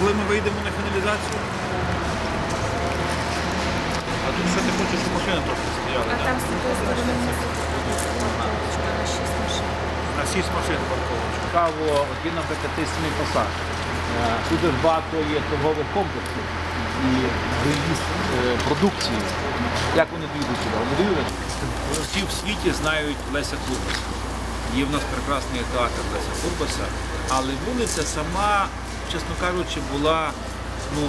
коли ми вийдемо на фіналізацію? А тут ще ти хочеш, щоб машина трохи стояла, А так? там з сторони парковочка на 6 машин. На сість машин парковочку. Цікаво, от є, наприклад, самий посад. Тут дуже багато є торгових комплексів і виїзд е, продукції. Як вони доїдуть сюди? Вони доїдуть? Всі в світі знають Леся Курбаса. Є в нас прекрасний театр Леся Курбаса, але вулиця сама, чесно кажучи, була ну,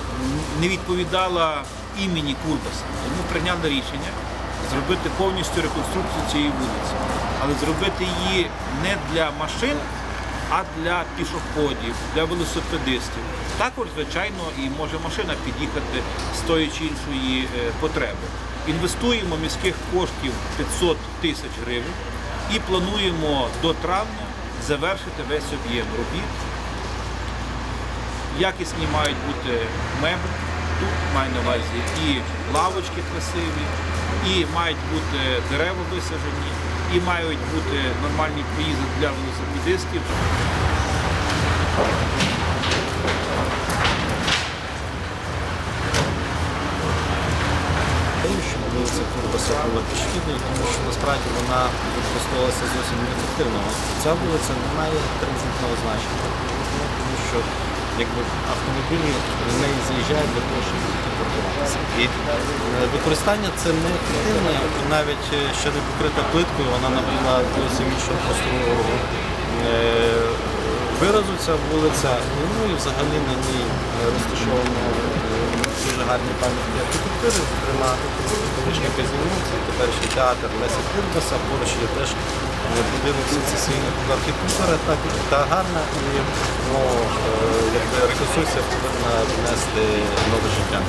не відповідала імені Курбаса. Тому прийняли рішення зробити повністю реконструкцію цієї вулиці. Але зробити її не для машин, а для пішоходів, для велосипедистів. Також, звичайно, і може машина під'їхати з тої чи іншої е, потреби. Інвестуємо міських коштів 500 тисяч гривень і плануємо до травня завершити весь об'єм робіт. Якісні мають бути меблі, тут маю на увазі і лавочки красиві, і мають бути дерева висаджені, і мають бути нормальні проїзди для велосипедистів. Що вулиця пішохідною, тому що насправді вона використовувалася зовсім неефективно. Ця вулиця не має транзитного значення, тому що якби автомобілі з неї заїжджають для того, щоб тут. І е, використання це неефективне, навіть е, ще не покрита плиткою, вона набула зовсім іншого просторового е, виразу ця вулиця. Ну і взагалі на ній е, розташовано дуже гарні пам'ятні архітектури, зокрема Величка Казінок, це теперішній театр Леся Курбаса, поруч є теж будинок сецесійної архітектури, так та гарна і ну, е, якби реконструкція повинна внести нове життя.